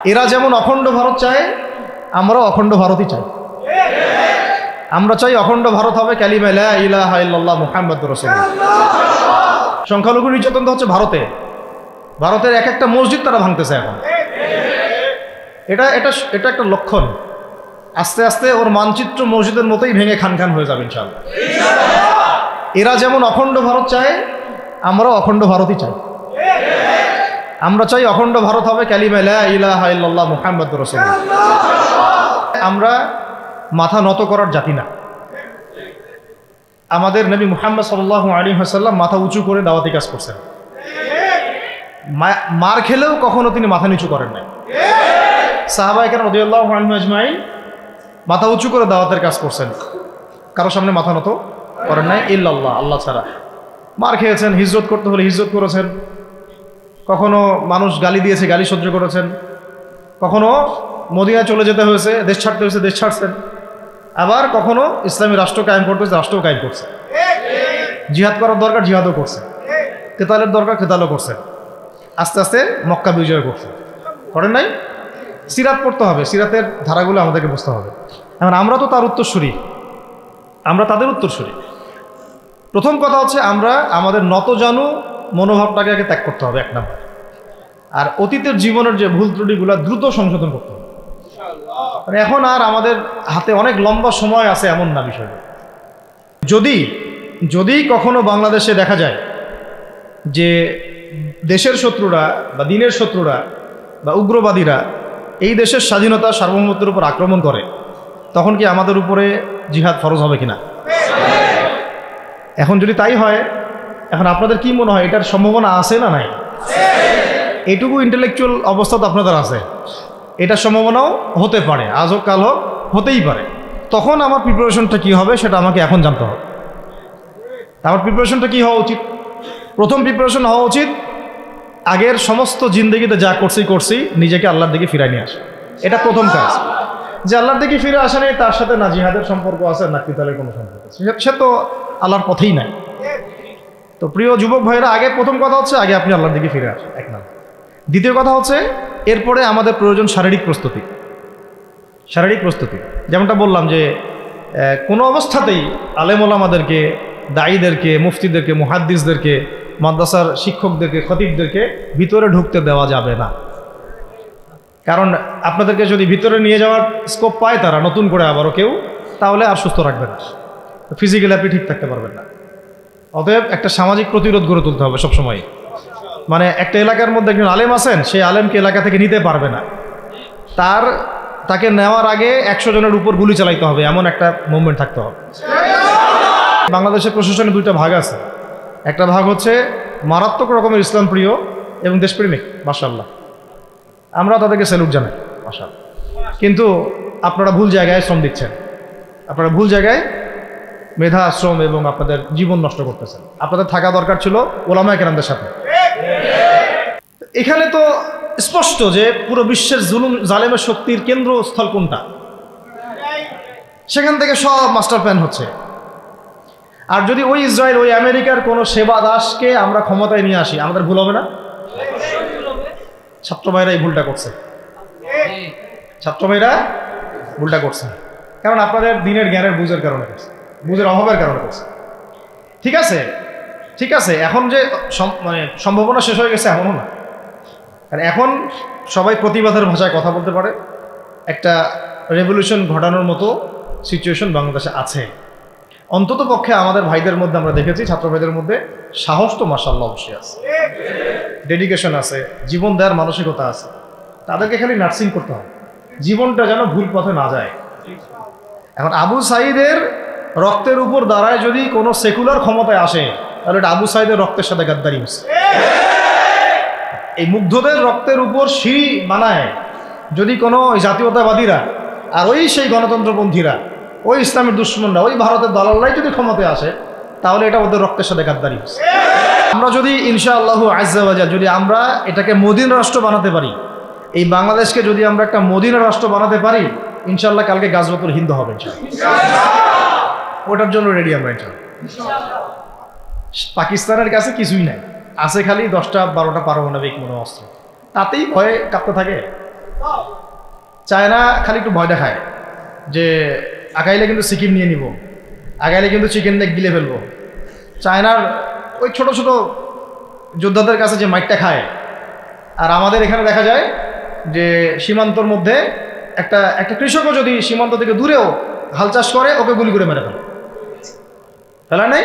এরা যেমন অখণ্ড ভারত চায়, আমরাও অখণ্ড ভারতই চাই। আমরা চাই অখণ্ড ভারত হবে ক্যালিমা লা ইলাহা ইল্লাল্লাহ মুহাম্মাদুর রাসূলুল্লাহ। সংখ্যালঘু নির্যাতন তো হচ্ছে ভারতে। ভারতের এক একটা মসজিদ তারা ভাঙতেছে এখন। এটা এটা এটা একটা লক্ষণ। আস্তে আস্তে ওর মানচিত্র মসজিদের মতোই ভেঙে খান খান হয়ে যাবে ইনশাল্লাহ এরা যেমন অখণ্ড ভারত চায়, আমরাও অখণ্ড ভারতই চাই। আমরা চাই অখণ্ড ভারত হবে ক্যালিমা লা ইলাহা মুহাম্মাদুর রাসূলুল্লাহ। আমরা মাথা নত করার জাতি না। আমাদের নবী মুহাম্মদ সাল্লাল্লাহু আলাইহি ওয়াসাল্লাম মাথা উঁচু করে দাওয়াতি কাজ করছেন। মার খেলেও কখনো তিনি মাথা নিচু করেন নাই। সাহাবা এখানে রদিয়াল্লাহু আনহু আজমাইন মাথা উঁচু করে দাওয়াতের কাজ করছেন। কারও সামনে মাথা নত করেন নাই ইল্লাল্লাহ, আল্লাহ ছাড়া। মার খেয়েছেন, হিজরত করতে হলে হিজরত করেছেন। কখনো মানুষ গালি দিয়েছে, গালি সহ্য করেছেন। কখনো মদিনায় চলে যেতে হয়েছে, দেশ ছাড়তে হয়েছে, দেশ ছাড়ছেন। আবার কখনো ইসলামী রাষ্ট্র কায়েম করতে হয়েছে, রাষ্ট্রও কায়েম করছে। জিহাদ করার দরকার, জিহাদও করছে। কেতালের দরকার, কেতালও করছে। আস্তে আস্তে মক্কা বিজয় করছে। করেন নাই? সিরাত পড়তে হবে, সিরাতের ধারাগুলো আমাদেরকে বুঝতে হবে। এখন আমরা তো তার উত্তরসূরি। আমরা তাদের উত্তরসূরি। প্রথম কথা হচ্ছে আমরা, আমাদের নতজানু মনোভাবটাকে আগে ত্যাগ করতে হবে, এক নাম্বার। আর অতীতের জীবনের যে ভুল ত্রুটিগুলো দ্রুত সংশোধন করতে হবে। মানে এখন আর আমাদের হাতে অনেক লম্বা সময় আছে এমন না বিষয়টা। যদি যদি কখনো বাংলাদেশে দেখা যায় যে দেশের শত্রুরা বা দিনের শত্রুরা বা উগ্রবাদীরা এই দেশের স্বাধীনতা সার্বভৌমত্বের উপর আক্রমণ করে তখন কি আমাদের উপরে জিহাদ ফরজ হবে কিনা? এখন যদি তাই হয় এখন আপনাদের কি মনে হয় এটার সম্ভাবনা আছে না নাই? এটুকু ইন্টেলেকচুয়াল অবস্থা তো আপনাদের আছে। এটার সম্ভাবনাও হতে পারে আজ হোক কাল হোক হতেই পারে। তখন আমার প্রিপারেশনটা কি হবে সেটা আমাকে এখন জানতে হবে। আমার প্রিপারেশনটা কী হওয়া উচিত? প্রথম প্রিপারেশন হওয়া উচিত, আগের সমস্ত জিন্দগিতে যা করছি করছি, নিজেকে আল্লাহর দিকে ফিরাই নিয়ে আসা। এটা প্রথম কাজ। যে আল্লাহর দিকে ফিরে আসা নেই তার সাথে না জিহাদের সম্পর্ক আছে, না কিতালের কোনো সম্পর্ক আছে। সে- তো আল্লাহর পথেই নাই। তো প্রিয় যুবক ভাইরা, আগে প্রথম কথা হচ্ছে, আগে আপনি আল্লাহর দিকে ফিরে আসেন। এক নাম্বার। দ্বিতীয় কথা হচ্ছে, এরপরে আমাদের প্রয়োজন শারীরিক প্রস্তুতি। শারীরিক প্রস্তুতি। যেমনটা বললাম যে কোনো অবস্থাতেই আলেমুল আমাদেরকে দায়ীদেরকে মুফতিদেরকে, মুহাদ্দিসদেরকে, মাদ্রাসার শিক্ষকদেরকে, খতিবদেরকে ভিতরে ঢুকতে দেওয়া যাবে না। কারণ আপনাদেরকে যদি ভিতরে নিয়ে যাওয়ার স্কোপ পায় তারা, নতুন করে আবারও কেউ, তাহলে আর সুস্থ রাখবে না। ফিজিক্যালি আপনি ঠিক থাকতে পারবেন না। অতএব একটা সামাজিক প্রতিরোধ গড়ে তুলতে হবে সবসময় মানে একটা এলাকার মধ্যে একজন আলেম আছেন, সেই আলেমকে এলাকা থেকে নিতে পারবে না। তার, তাকে নেওয়ার আগে একশো জনের উপর গুলি চালাইতে হবে, এমন একটা মুভমেন্ট থাকতে হবে। বাংলাদেশের প্রশাসনে দুইটা ভাগ আছে। একটা ভাগ হচ্ছে মারাত্মক রকমের ইসলাম প্রিয় এবং দেশপ্রেমিক মাসাল্লাহ আমরা তাদেরকে স্যালুট জানাই মাসাল্লাহ কিন্তু আপনারা ভুল জায়গায় শ্রম দিচ্ছেন। আপনারা ভুল জায়গায় মেধা, শ্রম এবং আপনাদের জীবন নষ্ট করতেছেন। আপনাদের থাকা দরকার ছিল ওলামায় কেরামদের সাথে। এখানে তো স্পষ্ট যে পুরো বিশ্বের জুলুম, জালেমের শক্তির কেন্দ্রস্থল কোনটা? সেখান থেকে সব মাস্টার প্ল্যান হচ্ছে। আর যদি ওই ইসরায়েল, ওই আমেরিকার কোনো সেবা দাসকে আমরা ক্ষমতায় নিয়ে আসি, আমাদের ভুল হবে না? ছাত্র ভাইরা এই ভুলটা করছে। ছাত্র ভাইরা ভুলটা করছে। কারণ আপনাদের দিনের জ্ঞানের বুঝের কারণে করছে, বুঝের অভাবের কারণে করছে। ঠিক আছে? ঠিক আছে, এখন যে মানে সম্ভাবনা শেষ হয়ে গেছে এমনও না। আর এখন সবাই প্রতিবাদের ভাষায় কথা বলতে পারে। একটা রেভলিউশন ঘটানোর মতো সিচুয়েশন বাংলাদেশে আছে। অন্তত পক্ষে আমাদের ভাইদের মধ্যে আমরা দেখেছি, ছাত্র ভাইদের মধ্যে সাহস তো মাসাল্লাহ অবশ্যই আছে। ডেডিকেশন আছে, জীবন দেওয়ার মানসিকতা আছে। তাদেরকে খালি নার্সিং করতে হবে। জীবনটা যেন ভুল পথে না যায়। এখন আবু সাইদের রক্তের উপর দাঁড়ায় যদি কোনো সেকুলার ক্ষমতায় আসে তাহলে এটা আবু সাইদের রক্তের সাথে গাদ্দারি হচ্ছে এই মুগ্ধদের রক্তের উপর সিঁড়ি বানায় যদি কোনো জাতীয়তাবাদীরা আর ওই সেই গণতন্ত্রপন্থীরা, ওই ইসলামের দুশ্মনরা, ওই ভারতের দলাল্লাই যদি ক্ষমতায় আসে, তাহলে এটা ওদের রক্তের সাথে গাদ্দারি হচ্ছে আমরা যদি ইনশা আল্লাহ আজাল যদি আমরা এটাকে মদিন রাষ্ট্র বানাতে পারি, এই বাংলাদেশকে যদি আমরা একটা মদিনা রাষ্ট্র বানাতে পারি ইনশাল্লাহ কালকে গাজবাতুল হিন্দু হবে। ওটার জন্য রেডি আমরা, ইনশাআল্লাহ। পাকিস্তানের কাছে কিছুই নাই। আছে খালি দশটা, বারোটা পারমাণবিক মনে অস্ত্র তাতেই ভয়ে কাঁপতে থাকে। চায়না খালি একটু ভয় দেখায় যে, আগাইলে কিন্তু সিকিম নিয়ে নিব। আগাইলে কিন্তু চিকেন নেক গিলে ফেলব। চায়নার ওই ছোট ছোট যোদ্ধাদের কাছে যে মাইকটা খায়। আর আমাদের এখানে দেখা যায় যে, সীমান্তর মধ্যে একটা একটা কৃষকও যদি সীমান্ত থেকে দূরেও হাল চাষ করে, ওকে গুলি করে মেরে ফেলে। ফেলা নেই?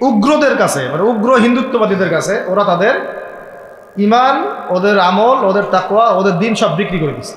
উগ্রদের কাছে মানে উগ্র হিন্দুত্ববাদীদের কাছে, ওরা তাদের ইমান, ওদের আমল, ওদের তাকোয়া ওদের দিন সব বিক্রি করে দিচ্ছে